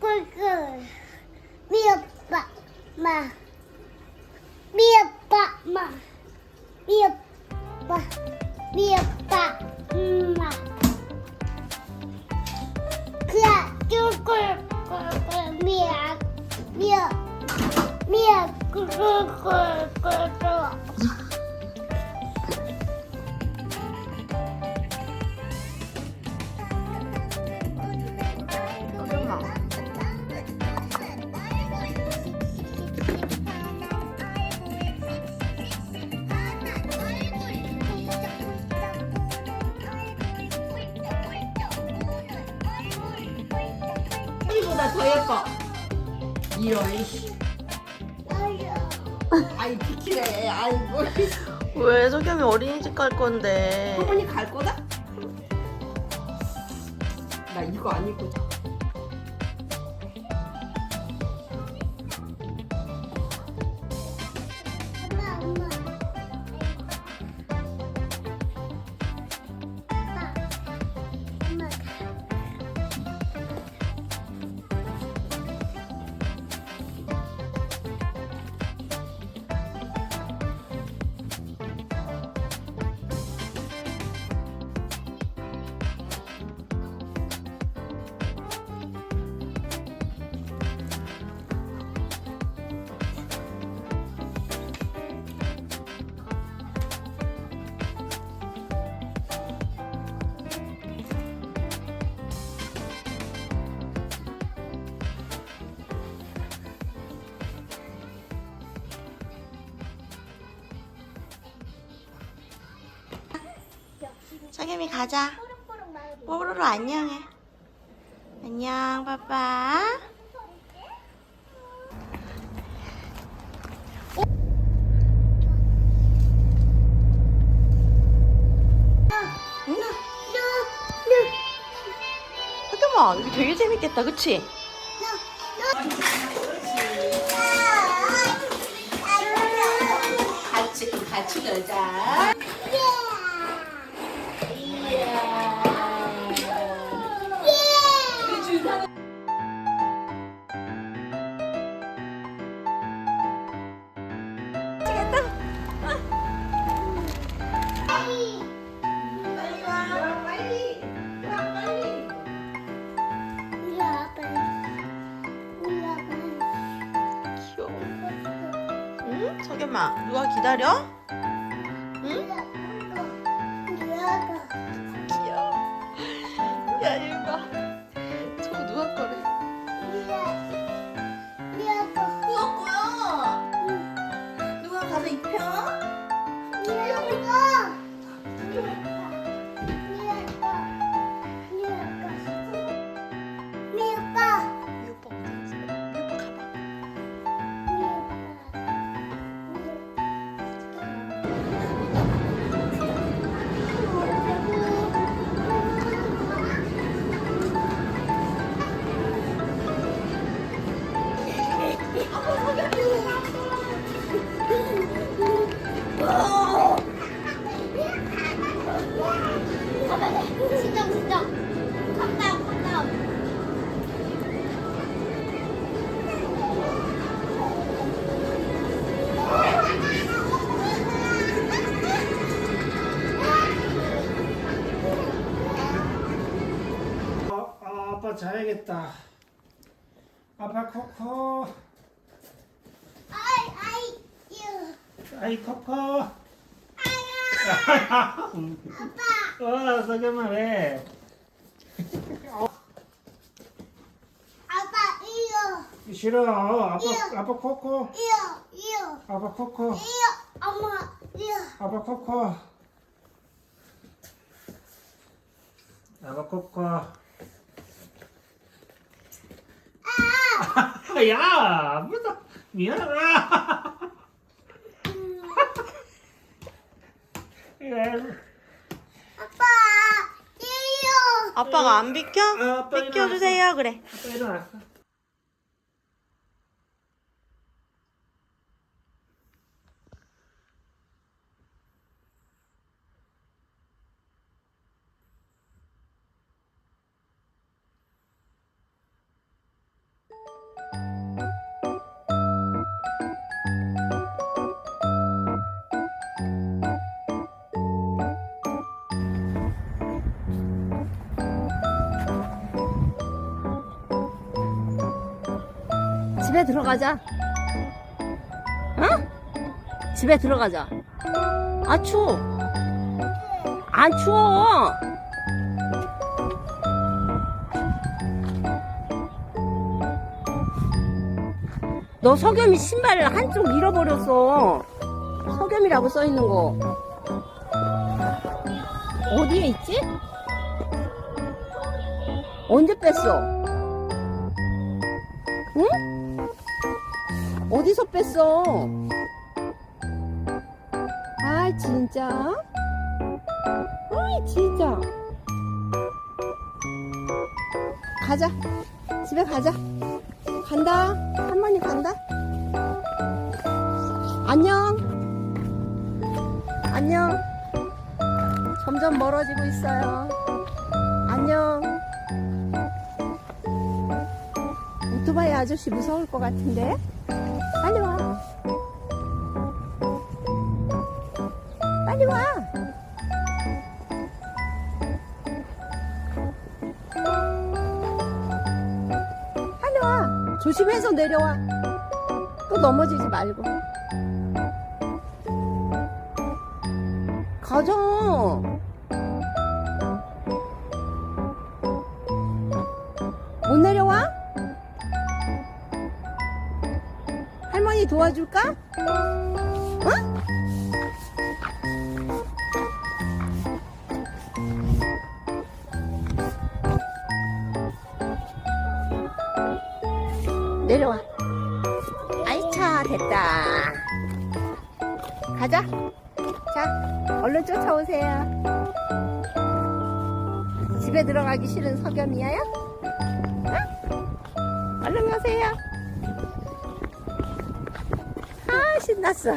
꿀꿀 미역밥 마 미역밥 마 이보다 더 예뻐. 이런 씨. 아이 비키래. 아이고. 왜 석겸이 어린이집 갈 건데? 어머니 갈 거다? 나 이거 안 입고 자. 석겸이 가자. 뽀로로 안녕해. 안녕, 빠빠. 석겸아, 여기 되게 재밌겠다, 그치? 같이 같이 놀자. 석겸아, 누가 기다려? 진짜 진짜 컴다운 컴다운 아, 아, 아빠 자야겠다. 아빠 코코. 아이 아이 유 아이 코코. 음. 아빠 어, 석영아 왜? 아빠 이유 싫어. 아빠 이요. 아빠 코코. 이유 이유 아빠 코코. 이유 엄마 이유 아빠 코코. 아빠 코코. 아 야, 아프다. 미안하다. 예. 아빠 이유 아빠가 안 비켜? 어, 아빠 비켜주세요, 그래. 아빠 일어났어. 집에 들어가자. 응? 집에 들어가자. 아, 추워. 안 추워. 너 석염이 신발을 한쪽 잃어버렸어. 석염이라고 써 있는 거. 어디에 있지? 언제 뺐어? 응? 어디서 뺐어? 아, 진짜? 아이, 진짜. 가자. 집에 가자. 간다. 할머니 간다. 안녕. 안녕. 점점 멀어지고 있어요. 안녕. 오토바이 아저씨 무서울 것 같은데? 빨리 와. 빨리 와. 빨리 와. 조심해서 내려와. 또 넘어지지 말고. 가자. 할머니 도와줄까? 어? 내려와. 아이차, 됐다. 가자. 자, 얼른 쫓아오세요. 집에 들어가기 싫은 석염이야요? 응? 얼른 가세요. 신났어.